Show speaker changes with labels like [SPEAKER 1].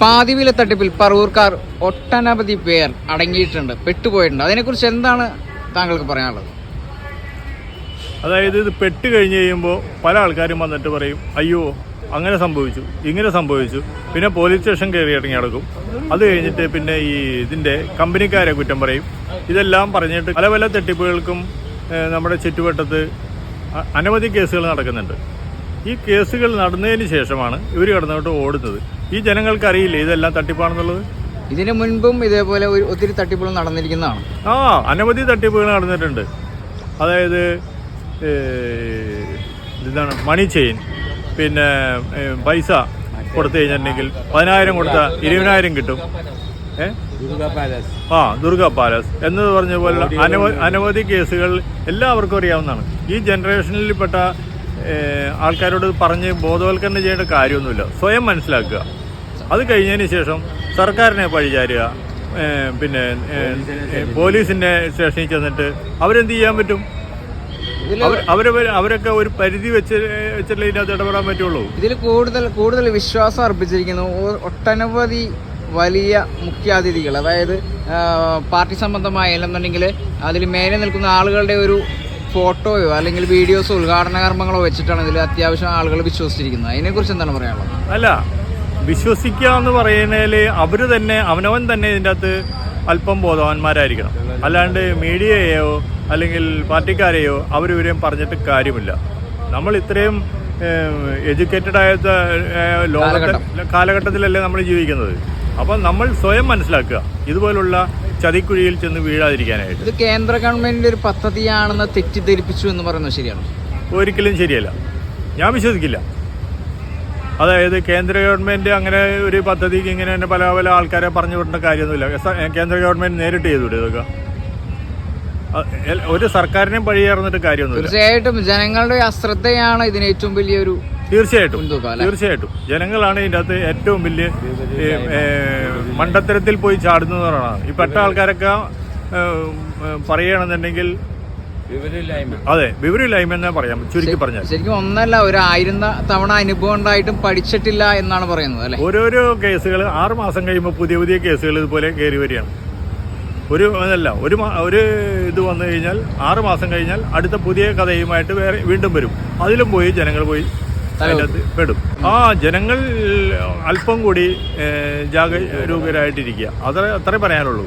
[SPEAKER 1] പാതിവില തട്ടിപ്പിൽ പറവൂർക്കാർ ഒട്ടനവധി പേർ അടങ്ങിയിട്ടുണ്ട് പെട്ടുപോയിട്ടുണ്ട്. അതിനെക്കുറിച്ച് എന്താണ് താങ്കൾക്ക് പറയാനുള്ളത്?
[SPEAKER 2] അതായത് ഇത് പെട്ട് കഴിഞ്ഞ് കഴിയുമ്പോൾ പല ആൾക്കാരും വന്നിട്ട് പറയും അയ്യോ അങ്ങനെ സംഭവിച്ചു ഇങ്ങനെ സംഭവിച്ചു. പിന്നെ പോലീസ് സ്റ്റേഷൻ കയറി ഇറങ്ങി നടക്കും. അത് കഴിഞ്ഞിട്ട് പിന്നെ ഈ ഇതിന്റെ കമ്പനിക്കാരെ കുറ്റം പറയും. ഇതെല്ലാം പറഞ്ഞിട്ട് പല പല തട്ടിപ്പുകൾക്കും നമ്മുടെ ചുറ്റുവട്ടത്ത് അനവധി കേസുകൾ നടക്കുന്നുണ്ട്. ഈ കേസുകൾ നടന്നതിന് ശേഷമാണ് ഇവർ കടന്നോട്ട് ഓടുന്നത്. ഈ ജനങ്ങൾക്ക് അറിയില്ലേ ഇതെല്ലാം തട്ടിപ്പാണെന്നുള്ളത്?
[SPEAKER 1] ഇതിനു മുൻപും ഇതേപോലെ ഒരു ഒത്തിരി തട്ടിപ്പുകൾ നടന്നിരിക്കുന്നതാണ്.
[SPEAKER 2] ആ അനവധി തട്ടിപ്പുകൾ നടന്നിട്ടുണ്ട്. അതായത് ഇതാണ് മണി ചെയിൻ പിന്നെ പൈസ കൊടുത്തു കഴിഞ്ഞിട്ടുണ്ടെങ്കിൽ പതിനായിരം കൊടുത്ത ഇരുപതിനായിരം കിട്ടും. ആ ദുർഗ പാലസ്. എന്ന് പറഞ്ഞ പോലെ അനവധി അനവധി കേസുകൾ എല്ലാവർക്കും അറിയാവുന്നതാണ്. ഈ ജനറേഷനിൽപ്പെട്ട ആൾക്കാരോട് പറഞ്ഞ് ബോധവൽക്കരണം ചെയ്യേണ്ട കാര്യമൊന്നുമില്ല. സ്വയം മനസ്സിലാക്കുക. അത് കഴിഞ്ഞതിന് ശേഷം സർക്കാരിനെ പഴിചാരുക പിന്നെ പോലീസിന്റെ സ്റ്റേഷനിൽ ചെന്നിട്ട് അവരെന്ത് ചെയ്യാൻ പറ്റും?
[SPEAKER 1] അവരെ
[SPEAKER 2] അവർ അവരൊക്കെ ഒരു പരിധി വെച്ച് വെച്ചിട്ടല്ലേ ഇതിനകത്ത് ഇടപെടാൻ പറ്റുള്ളൂ?
[SPEAKER 1] ഇതിൽ കൂടുതൽ കൂടുതൽ വിശ്വാസം അർപ്പിച്ചിരിക്കുന്നു. ഒട്ടനവധി വലിയ മുഖ്യാതിഥികൾ അതായത് പാർട്ടി സംബന്ധമായ അല്ലെന്നുണ്ടെങ്കിൽ അതിൽ മേലെ നിൽക്കുന്ന ആളുകളുടെ ഒരു ഫോട്ടോയോ അല്ലെങ്കിൽ വീഡിയോസോ ഉദ്ഘാടന കർമ്മങ്ങളോ വെച്ചിട്ടാണ് ഇതിൽ അത്യാവശ്യം ആളുകൾ വിശ്വസിച്ചിരിക്കുന്നത്. അതിനെക്കുറിച്ച് എന്താണ് പറയാനുള്ളത്?
[SPEAKER 2] അല്ല വിശ്വസിക്കുക എന്ന് പറയുന്നതിൽ അവർ തന്നെ അവനവൻ തന്നെ ഇതിന്റെ അകത്ത് അല്പം ബോധവാന്മാരായിരിക്കണം. അല്ലാണ്ട് മീഡിയയെയോ അല്ലെങ്കിൽ പാർട്ടിക്കാരെയോ അവരിവരെയും പറഞ്ഞിട്ട് കാര്യമില്ല. നമ്മൾ ഇത്രയും എഡ്യൂക്കേറ്റഡ് ആയ ലോകത്തെ കാലഘട്ടത്തിലല്ലേ നമ്മൾ ജീവിക്കുന്നത്. അപ്പം നമ്മൾ സ്വയം മനസ്സിലാക്കുക ഇതുപോലുള്ള ചതിക്കുഴിയിൽ ചെന്ന് വീഴാതിരിക്കാനായിട്ട്.
[SPEAKER 1] ഇത് കേന്ദ്ര ഗവൺമെന്റിന്റെ ഒരു പദ്ധതിയാണെന്ന് തെറ്റിദ്ധരിപ്പിച്ചു എന്ന് പറയുന്നത് ശരിയാണ്?
[SPEAKER 2] ഒരിക്കലും ശരിയല്ല. ഞാൻ വിശ്വസിക്കില്ല. അതായത് കേന്ദ്ര ഗവൺമെന്റ് അങ്ങനെ ഒരു പദ്ധതിക്ക് ഇങ്ങനെ തന്നെ പല പല ആൾക്കാരെ പറഞ്ഞു വിടേണ്ട കാര്യമൊന്നുമില്ല. കേന്ദ്ര ഗവൺമെന്റ് നേരിട്ട് ചെയ്തുവിടും ഇതൊക്കെ? ഒരു സർക്കാരിനെയും പഴിയേറുന്നിട്ട് കാര്യമൊന്നുമില്ല.
[SPEAKER 1] തീർച്ചയായിട്ടും ജനങ്ങളുടെ അശ്രദ്ധയാണ് ഇതിന് ഏറ്റവും വലിയൊരു
[SPEAKER 2] തീർച്ചയായിട്ടും. തീർച്ചയായിട്ടും. ജനങ്ങളാണ് ഇതിന്റെ അകത്ത് ഏറ്റവും വലിയ മണ്ടത്തരത്തിൽ പോയി ചാടുന്നതാണ് ഈ പെട്ട ആൾക്കാരൊക്കെ പറയുകയാണെന്നുണ്ടെങ്കിൽ അതെ വിവരമില്ലായ്മ എന്നാ പറയാം? ചുരുക്കി പറഞ്ഞാൽ.
[SPEAKER 1] ശരിക്കും ഒന്നല്ല ഒരു ആയിരം തവണ അനുഭവം ഉണ്ടായിട്ടും പഠിച്ചിട്ടില്ല എന്നാണ് പറയുന്നത് അല്ലെ?
[SPEAKER 2] ഓരോരോ കേസുകൾ ആറ് മാസം കഴിയുമ്പോൾ പുതിയ പുതിയ കേസുകൾ ഇതുപോലെ കയറി വരികയാണ്. ഒരു അതല്ല ഒരു ഒരു ഇത് വന്നു കഴിഞ്ഞാൽ ആറ് മാസം കഴിഞ്ഞാൽ അടുത്ത പുതിയ കഥയുമായിട്ട് വേറെ വീണ്ടും വരും. അതിലും പോയി ജനങ്ങൾ പോയി അതിനകത്ത് പെടും. ആ ജനങ്ങൾ അല്പം കൂടി ജാഗരൂകരായിട്ടിരിക്കുക അത്ര അത്രേ പറയാനുള്ളൂ.